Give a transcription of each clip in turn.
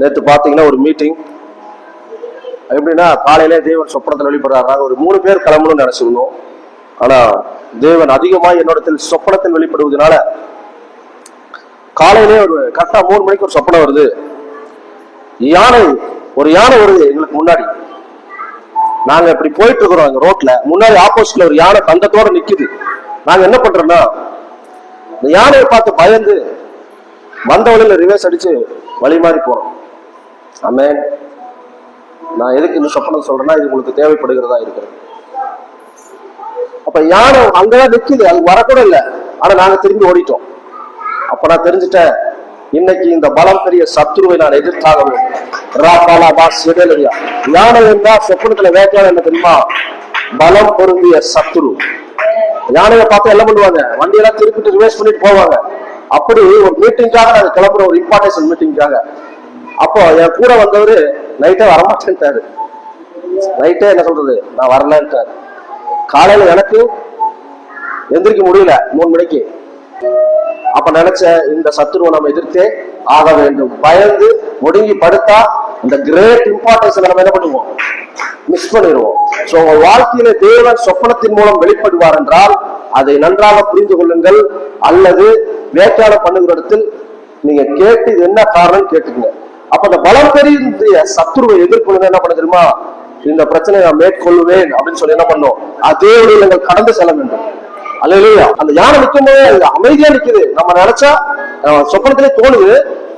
நேற்று பார்த்தீங்கன்னா ஒரு மீட்டிங் எப்படின்னா காலையிலே தேவன் சொப்பனத்தில் வெளிப்படுறாங்க ஒரு மூணு பேர் கிளம்பணும்னு நினைச்சிருந்தோம். ஆனால் தேவன் அதிகமாக என்னோடத்தில் சொப்பனத்தில் வெளிப்படுவதனால காலையிலே ஒரு கரெக்டாக மூணு மணிக்கு ஒரு சொப்பனம் வருது. யானை ஒரு யானை வருது எங்களுக்கு முன்னாடி. நாங்க இப்படி போயிட்டு இருக்கிறோம் அங்க ரோட்ல. முன்னாடி ஆப்போசிட்ல ஒரு யானை தந்தத்தோட நிக்குது. நாங்க என்ன பண்றோம்னா இந்த யானையை பார்த்து பயந்து வந்த வழியில ரிவர்ஸ் அடிச்சு வழி மாறி போறோம். அமேன் நான் எதுக்கு இந்த சொப்பனம் சொல்றேன்னா இது உங்களுக்கு தேவைப்படுகிறதா இருக்கிறது. அப்ப யானை அங்கதான் நிக்குது அது வரக்கூட இல்லை. ஆனா நாங்க திரும்பி ஓடிட்டோம். அப்ப நான் தெரிஞ்சுட்டேன் இன்னைக்கு இந்த பலம் பெரிய சத்துருவை நான் எதிர்த்தாக வேண்டும் ராபாலா யானை இருந்தா சொப்பனத்துல வேட்டையாட என்ன தெரியுமா? பலம் பொருந்திய சத்துரு. யானையை பார்த்து எல்லாம் பண்ணுவாங்க? வண்டியெல்லாம் திருப்பிட்டு ரிவேஸ் பண்ணிட்டு போவாங்க. அப்படி ஒரு மீட்டிங்காக நாங்க கிளம்புற ஒரு இம்பார்ட்டன்ஸ் மீட்டிங்காக அப்போ என் கூட வந்தவரு நைட்டே வரமாட்டேன்ட்டாரு. நைட்டே என்ன சொல்றது? நான் வரலன்ட்டாரு. காலையில எனக்கு எந்திரிக்க முடியல மூணு மணிக்கு. அப்ப நினைச்ச இந்த சத்துருவை நம்ம எதிர்த்தே ஆக வேண்டும். பயந்து ஒடுங்கி படுத்தா இந்த கிரேட் இம்பார்ட்டன்ஸ் நம்ம என்ன பண்ணுவோம்? மிஸ் பண்ணிடுவோம். சோ உங்க வாழ்க்கையில தேவன் சொப்பனத்தின் மூலம் வெளிப்படுவார் என்றால் அதை நன்றாக புரிந்து கொள்ளுங்கள். அல்லது வேட்டையாடம் பண்ணுகிற இடத்தில் நீங்க கேட்டு இது என்ன காரணம் கேட்டுக்கங்க. அப்ப அந்த பலம் பெரிய சத்துருவை எதிர்கொள்ளுங்க என்ன பண்ண தெரியுமா? இந்த பிரச்சனையை நான் மேற்கொள்வேன் அப்படின்னு சொல்லி என்ன பண்ணோம் அதே வழியில் நீங்கள் கடந்து செல்ல வேண்டும். அல்லையா அந்த யானை நிற்கும் போது அது அமைதியா நிக்குது. நம்ம நினைச்சா சொப்பனத்திலே தோணுது.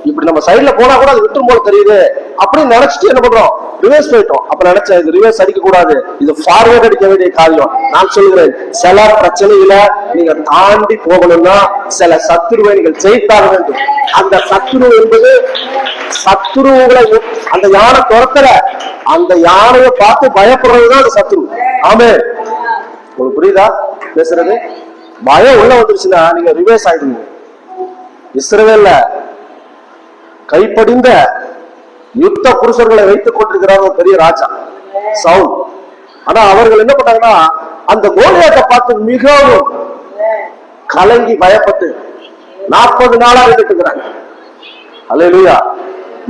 இப்படி நம்ம சைடுல போனா கூட அது விட்டுரும் போல தெரியுது அப்படின்னு நினைச்சிட்டு என்ன பண்றோம்? ரிவர்ஸ் போயிட்டோம். அப்ப நினைச்சேன் இது ரிவர்ஸ் அடிக்க கூடாது இது ஃபார்வர்ட் அடிக்க வேண்டிய காரியம். நான் சொல்லுகிறேன் சில பிரச்சனையில நீங்க தாண்டி போகணும்னா சில சத்துருவை நீங்கள் ஜெயித்தாக வேண்டும். அந்த சத்துரு என்பது சத்துருவுகளை அந்த யானை துரத்துல. அந்த யானையை பார்த்து பயப்படுறதுதான் அந்த சத்ரு ஆமே. உங்களுக்கு புரியுதா? பேசுறது? பயம் உள்ள வந்துருச்சுன்னா நீங்க ரிவேஸ் ஆயிடுங்க இஸ்ரவேல்ல கைப்படிந்த யுத்த புருஷர்களை வைத்துக் கொண்டிருக்கிறார் ஒரு பெரிய ராஜா சவுல். ஆனா அவர்கள் என்ன பண்ணாங்கன்னா அந்த கோலியாட்டை பார்த்து மிகவும் கலங்கி பயப்பட்டு நாற்பது நாளா இருந்துட்டு இருக்கிறாங்க. அல்லேலூயா.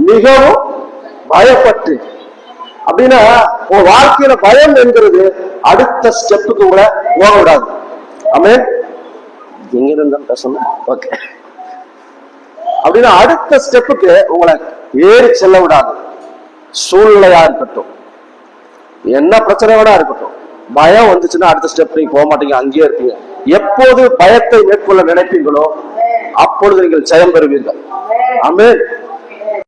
மிகவும் பயப்பட்டு. அப்படின்னா உன் வாழ்க்கையில பயம் என்கிறது அடுத்த ஸ்டெப்புக்கு கூட போக விடாது ஆமே எங்க இருந்தாலும் பேசணும். ஓகே அப்படின்னா அடுத்த ஸ்டெப்புக்கு உங்களை ஏறி செல்ல விடாது சூழ்நிலையா இருக்கட்டும். என்ன பிரச்சனையோட இருக்கட்டும். பயம் வந்துச்சுன்னா அடுத்த ஸ்டெப் நீங்க போக மாட்டீங்க. அங்கேயே இருப்பீங்க. எப்போது பயத்தை மேற்கொள்ள நினைப்பீங்களோ அப்பொழுது நீங்கள் ஜெயம் பெறுவீர்கள். ஆமென்?